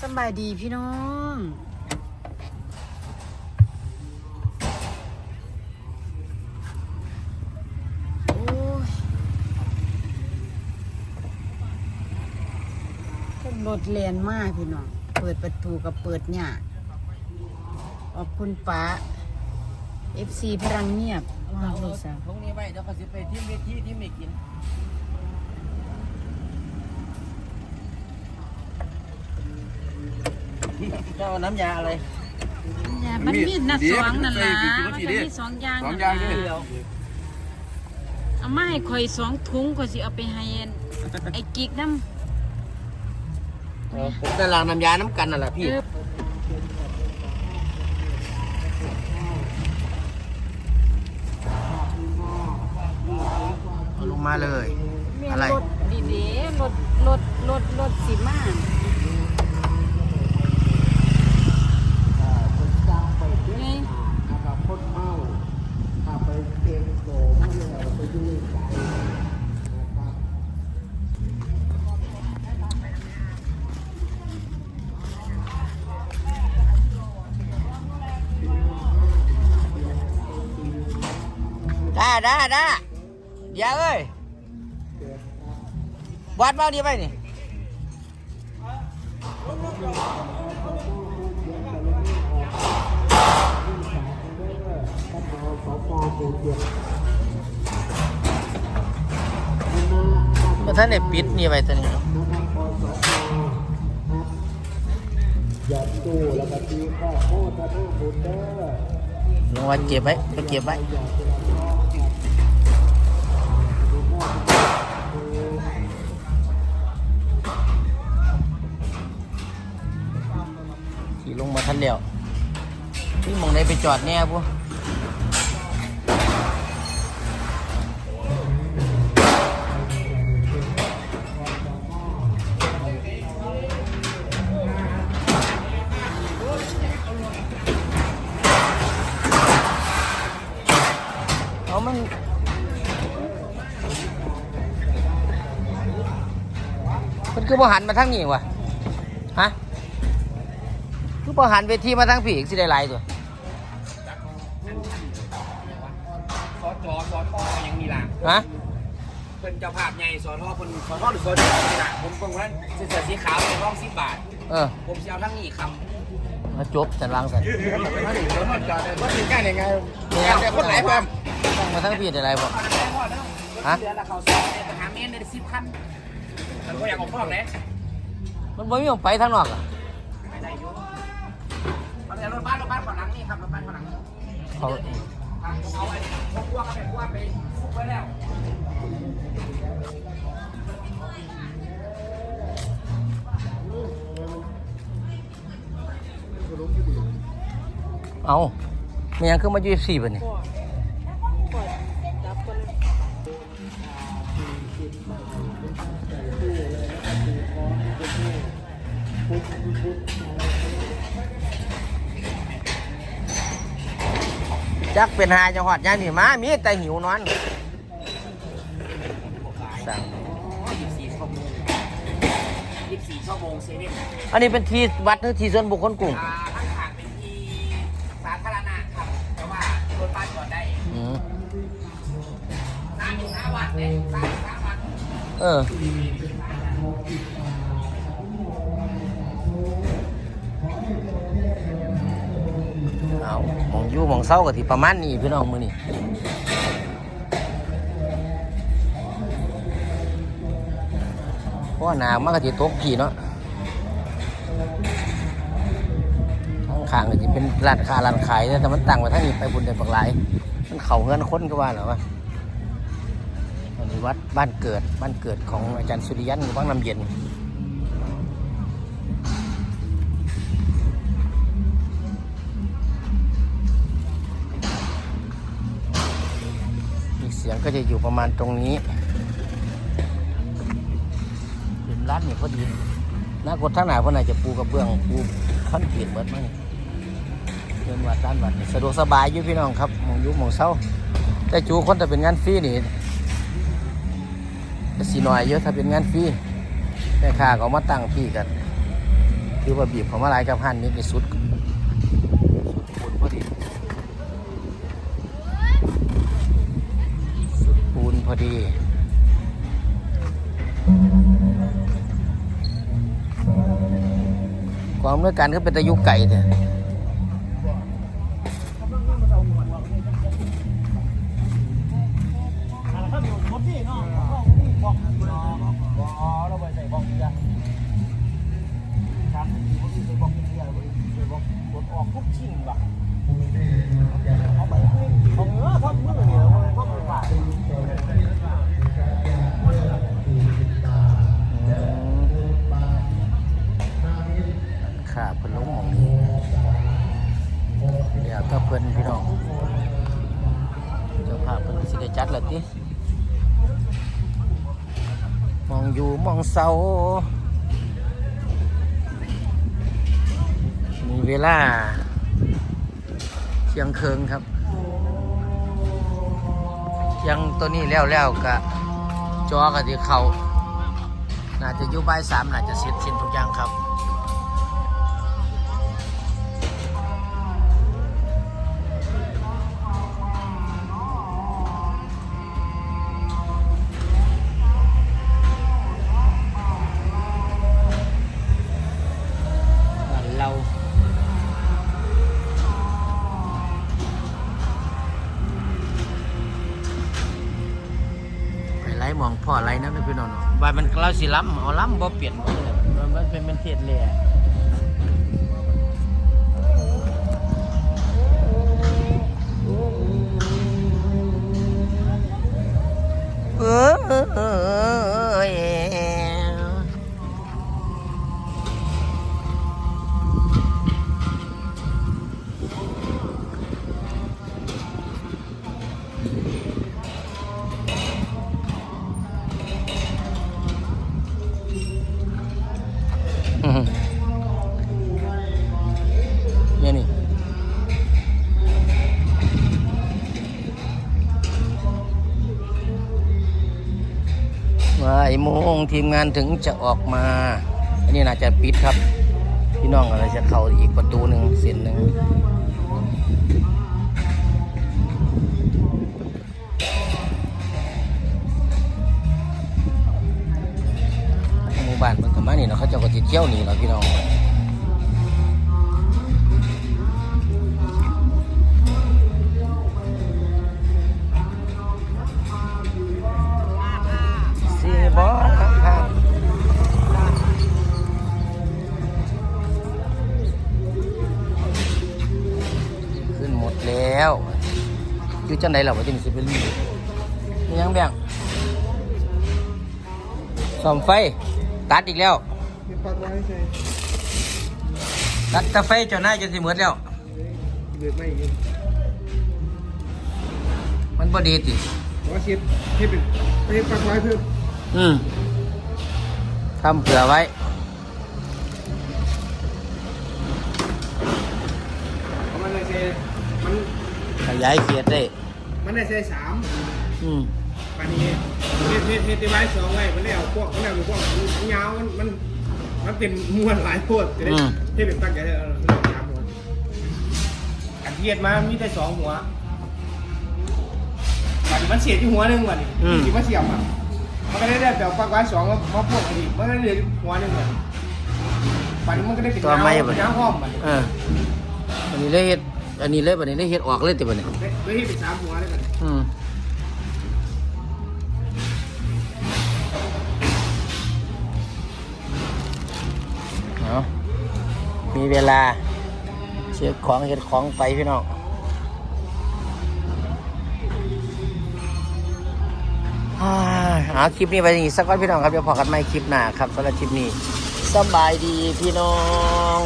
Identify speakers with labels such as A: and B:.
A: สำบายดีพี่น้อง โอ้ยขึ้นรถแลนมากพี่น้อง เปิดประตูกับเปิดหยากขอบคุณป้า FC พลังเงียบว้าวลูกสาว
B: ตรงนี้ไว้เดี๋ยวเขาจะไปที่เวทีที่ไม่กิน เจ้าน้ำยาอะไร
A: อย่ามันมีดนะสองนั่นล่ะมันจะมีสองอย่าง
C: สอง
A: นั่น
C: อย่าง
A: ล่ะ
C: เด้อ
B: เดียว
A: เอามาให้ข่อยสองถุงข่อยสิเอาไปให้อันไอ้กิกน้ำ
B: เออผมนั่นล้างน้ำยาน้ำกันนั่นแหละพี่
A: เออ
B: เอาลงมาเลย
A: แม่
B: อะไร
A: รถดีๆรถรถรถรถสิมาไได้
B: ได้ได้เดี๋ยวเอ้ยวัดเมาดีไปนี่ ท่านได้ปิดนี่ไปตัวนี้ลงมาเก็บไว้ไปเก็บไว้ขี่ลงมาทันเดียวนี่มองได้ไปจอดแน่ปุ๊เอ มันคือบ่หันมาทางนี้วะฮะคือพอหันเวทีมาทางผีอีกสิได้หลายตัว
C: สอจอสอทอยังมีหลัง
B: ฮะ
C: เป็นเจ้าภาพใหญ่สอทอเป็นสอทอหรือสอจอมีหลังผมเพิ่งว่าเสื้อสีขาวเป็นร่องสิบบาท
B: เออ
C: ผมจะเอาทั้งนี้คำ
B: มาจบสันวางสัน
C: ถ้าหนึ่งสอทอจอดก็ถึงกันยังไงแต่คนไหนเพิ่ม
B: ต้องมาทางผีได้หลายบ่ฮะ
C: เดือนละเขาสอไปหาเมนได้สิบคัน มันก็อยากออกพ่อเลย
B: มันบ่มีหม้องไปทางนอกอะ
C: ไม่ได้อยู่มันจะรถบ้านรถบ้านขอหลังนี่ครับรถบ้านขอหลัง
B: เขา
C: เอาไอ้พวกพวกไปพวกไปฟุกไว้แล้ว
B: เอาเมียงคือมาอยู่สี่บ่นี่ จักเป็นหาจังหวัดยานนี่มามีแต่หิวนอนสั่ง
C: ยี่สิบสี่ชั่วโมงยี่สิบสี่ชั่วโมงเซเว่น
B: อันนี้เป็นที่วัดหรือที่ส่วนบุคคลกลุ่ม
C: อ่าข้างทางเป็นที่สาธารณะครับ แต่ว่ารถบ้านจอดได้
B: อืม
C: สามอยู่ห้าวัดเนี่ยสามอยู่ห้าวัด
B: เออาหมองยู่หมองเศร้ากับที่ประมาณนี้พี่น้องมือนี่เพราะหนาวมากกับที่ตกผีเนาะข้างขางๆก็จะเป็นร้านค้าร้านขายนะแต่มันตั้งไว้ทั้งนี้ไปบุญเดือนบักหลายมันเข่าเงินคนก็ว่าเหรอวะอันนี้วัดบ้านเกิดบ้านเกิดของอาจารย์สุริยันวังน้ำเย็น สียงก็จะอยู่ประมาณตรงนี้เป็นร้านนี่พอดีน้ากดท่างหนาเพราะน่าจะปูกระเบื้องปูคอนกรีตเหมือนมั้งเดินวัดด้านวัดสะดวกสบายอยู่พี่น้องครับมองยุหมองเศร้าแต่จูคนแต่เป็นงานฟรีนี่สีน้อยเยอะถ้าเป็นงานฟรีแม่ค้าก็เอามาตั้งพี่กัน คือว่าบีบเขามาลายกับหันนิดในสุด อดี ความเมื่อการก็เป็นตะยุไก่เนี่ย
D: บอกเดียวครับผมไปบอกเดียวไปบอกกดออกทุกชิ้นว่ะ อ
B: งอยู่มองเสามีเวลาเที่ยงคืนครับ ยังตัวนี้แล้วแล้วๆกะจอกะที่เขาน่าจะอยู่บ่ายสามน่าจะเสร็จสิ้นทุกอย่างครับ พ่อองพ่อไล่นั่นไม่เนนอนบ้ามันเราสิล้ำเอาล้ำบ่เปลี่ยนมันเป็นเป็นเทศเลย ทีมงานถึงจะออกมา อันนี้น่าจะปิดครับ พี่น้องอะไรจะเข้าอีกประตูหนึ่งเส้นหนึ่งหมู่บ้านมันก็มานี่เนาะเขาจะก็ติเที่ยวนี่เนาะพี่น้อง แล้วอยู่จังไหนล่ะวะที่นี่สิเป็นนี่ยังแบ่งซ่อมไฟ ตัดอีกแล้ว
D: ปักไว้ใช่
B: ตัดแต่ไฟจนหน้าจนสิหมดแล้ว
D: เดือดไม่ยิง
B: มันบ่ดีติ
D: ว่าเช็ดเช็ดเป็นเช็ดปักไว้เพิ่ม
B: อืมทำเผื่อไว้
D: มันเลยใช้มัน
B: ขยายเขียดได้
D: มันได้ใช้สาม
B: อืม
D: ปานนี้เฮ็ดเฮ็ดเฮ็ดไว้สองไว้มันแล้วพวกมันแล้วพวกมันยาวมันมันมันเป็นมวลหลายโพดจะได้เฮ็ดเป็นตั้งใจได้เอาสามหัวอันเทียดมามีแต่สองหัวบัดนี้มันเสียที่หัวหนึงบัดนี้ที่มันเสียบอะมันก็ได้ได้แบบปักไว้สองแล้วมาพวกอีกมันก็ได้เหลือหัวหนึงบัดนี้บัดนี้มันก็ได้เป็น
B: ตัวไม่
D: ยาว
B: บ่
D: ยาวห้อมบัดนี้
B: เอออันนี้เลยเฮ็ด อันนี้เลยบัดนี้เลยเฮ็ดออกเลยติบัดนี้
D: ได้ได้เฮ็ดเป็นสามหัวเลยบัดนี้
B: อืมเอามีเวลาเช็คของเฮ็ดของไปพี่น้องอ่าเอาคลิปนี้ไปอย่างนี้สักวันพี่น้องครับเดี๋ยวพอกันใหม่คลิปหน้าครับสำหรับคลิปนี้สำบายดีพี่น้อง